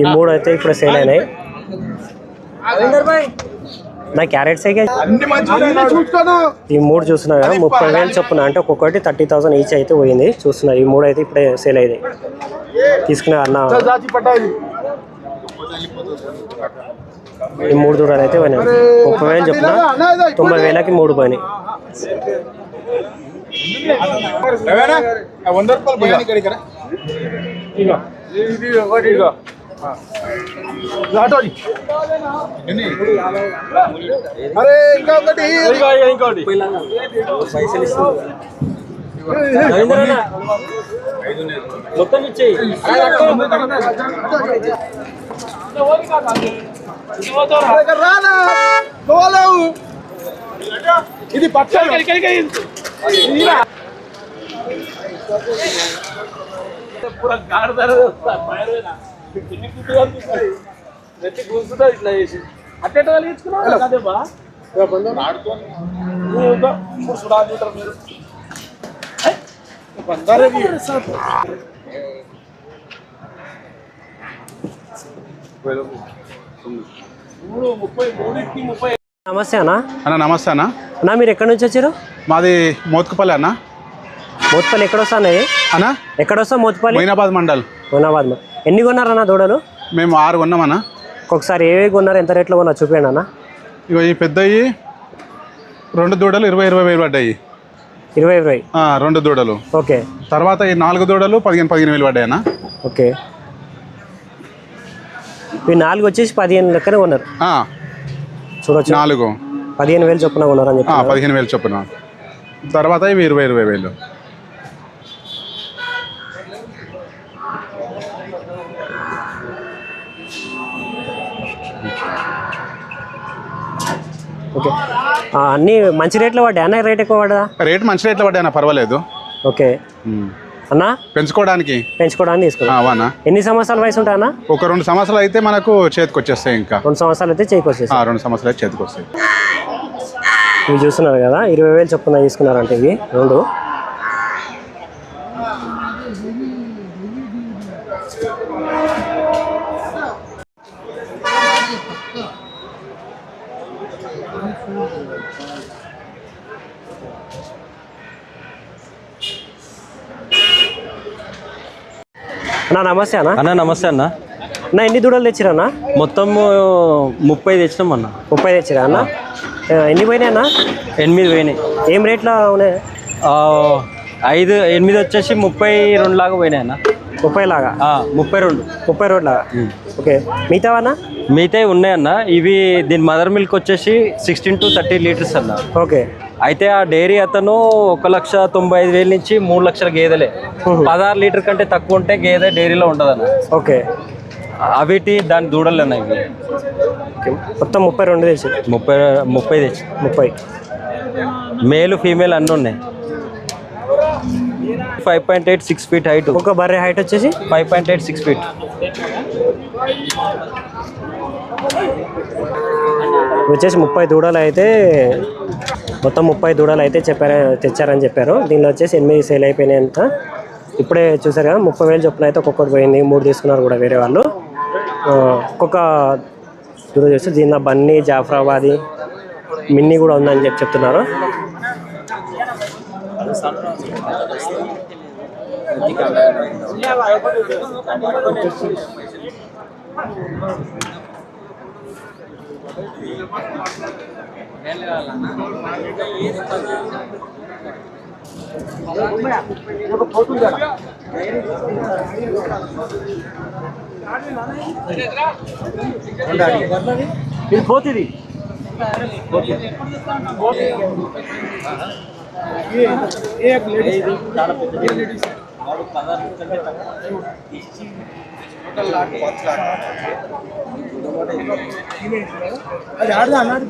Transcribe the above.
ఈ మూడు అయితే ఇప్పుడు సేల్ అయినాయి. నా క్యారెట్స్ అయితే ఈ మూడు చూస్తున్నా కదా ముప్పై వేలు చొప్పున అంటే ఒక్కొక్కటి థర్టీ థౌసండ్ ఈచ్ అయితే పోయింది. చూస్తున్నా ఈ మూడు అయితే ఇప్పుడే సేల్ అయింది తీసుకున్నా అన్న. ఈ మూడు దూరాలు అయితే పోయినాయి. ముప్పై వేలు చొప్పున తొంభై వేలకి మూడు పోయినాయి. వంద రూపాయలు ఇది ఒకటి అరే ఇంకా ఒకటి. ఇంకోటి మొత్తం ఇచ్చేయి. ఇది పచ్చడి కుట్టు కనిపిస్తుంది నెత్తి కూర్చుంటా ఇట్లా చేసి అట్టేట కలిగించుకున్నావు అదే బా ఇప్పుడు చూడాలి చూడరు మీరు మూడు ముప్పై మూడింటికి ముప్పై నమస్తే అన్న. అన్న నమస్తే అన్న. అన్న మీరు ఎక్కడి నుంచి వచ్చారు? మాది మోత్కుపల్లి అన్న. మోత్పల్లి ఎక్కడ వస్తున్నాయి అన్న? ఎక్కడ వస్తా మోత్పల్లి? మొయినాబాద్ మండల్. మొనాబాద్ ఎన్ని కొన్నారన్న దూడలు? మేము ఆరు కొన్నామన్న. ఒకసారి ఏవి కొన్నారు ఎంత రేట్లో కొన్నారు చూపించండి అన్న. ఇగో ఈ పెద్దవి రెండు దూడలు ఇరవై ఇరవై వేలు పడ్డాయి. ఇరవై ఇరవై. ఆ, రెండు దూడలు. ఓకే. తర్వాత ఈ నాలుగు దూడలు పదిహేను పదిహేను వేలు పడ్డాయి అన్న. ఓకే. ఈ నాలుగు వచ్చేసి పదిహేను లెక్కనే కొన్నారు. ఆ, చూడొచ్చు. నాలుగు. పదిహేను వేలు చొప్పున కొన్నారు అని ఆ, చెప్పి పదిహేను వేలు చొప్పున. తర్వాత ఇవి ఇరవై ఇరవై వేలు. ఓకే. అన్నీ మంచి రేట్లో పడ్డాయి? అన్న రేట్ ఎక్కువ పడ్డా రేట్ మంచి రేట్లో అన్న పర్వాలేదు. ఓకే. అన్న? పెంచుకోవడానికి? పెంచుకోవడానికి తీసుకున్నా ఎన్ని సంవత్సరాల వయసు ఉంటాయి అన్న? ఒక రెండు సంవత్సరాలు అయితే మనకు చేతికి వచ్చేస్తాయి ఇంకా. రెండు సంవత్సరాలు అయితే చేయికి వచ్చేసి ఆ, రెండు సంవత్సరాలు అయితే చేతికి వస్తాయి. ఇవి చూస్తున్నారు కదా ఇరవై వేలు చొప్పున తీసుకున్నారంటే ఇవి రెండు. అన్న నమస్తే అన్న. అన్న నమస్తే అన్న. అన్న ఎన్ని దూడలు తెచ్చిరన్న? మొత్తం ముప్పై తెచ్చినాం అన్న. ముప్పై తెచ్చిరా అన్న? ఎన్ని పోయినాయి అన్న? ఎనిమిది పోయినాయి. ఏం రేట్లో ఉన్నాయి? ఐదు ఎనిమిది వచ్చేసి ముప్పై రెండు లాగా పోయినాయి అన్న. ముప్పై లాగా? ముప్పై రెండు. ముప్పై రోడ్ లాగా? ఓకే. మిగతావన్నా మిగతాయి ఉన్నాయన్న ఇవి దీని మదర్ మిల్క్ వచ్చేసి సిక్స్టీన్ టు థర్టీ లీటర్స్ అన్న. ఓకే. అయితే ఆ డైరీ అతను ఒక లక్ష తొంభై ఐదు వేల నుంచి మూడు లక్షల గేదెలే. పదహారు లీటర్ కంటే తక్కువ ఉంటే గేదె డైరీలో ఉండదన్న. ఓకే. అవిటి దాని దూడలు అన్న ఇవి. మొత్తం ముప్పై రెండు తెచ్చి ముప్పై ముప్పై తెచ్చి. ముప్పై. మేలు ఫీమేల్ అన్నీ ఉన్నాయి. Five point eight six feet height. ఒక బర్రె హైట్ వచ్చేసి? Five point eight six feet. వచ్చేసి ముప్పై దూడలు అయితే మొత్తం ముప్పై దూడలు అయితే చెప్పారు తెచ్చారని చెప్పారు. దీనిలో వచ్చేసి ఎనిమిది సేల్ అయిపోయినాయి అంత ఇప్పుడే చూసారు కదా ముప్పై వేలు చొప్పున అయితే ఒక్కొక్కటి పోయింది. మూడు తీసుకున్నారు కూడా వేరే వాళ్ళు. ఒక్కొక్క దూడ చూస్తే దీనిలో బన్నీ జాఫరాబాది మిన్నీ కూడా ఉందని చెప్పి చెప్తున్నారు. ఇది పోతుంది చాలా పెద్ద అది ఆడదా? అన్నాడు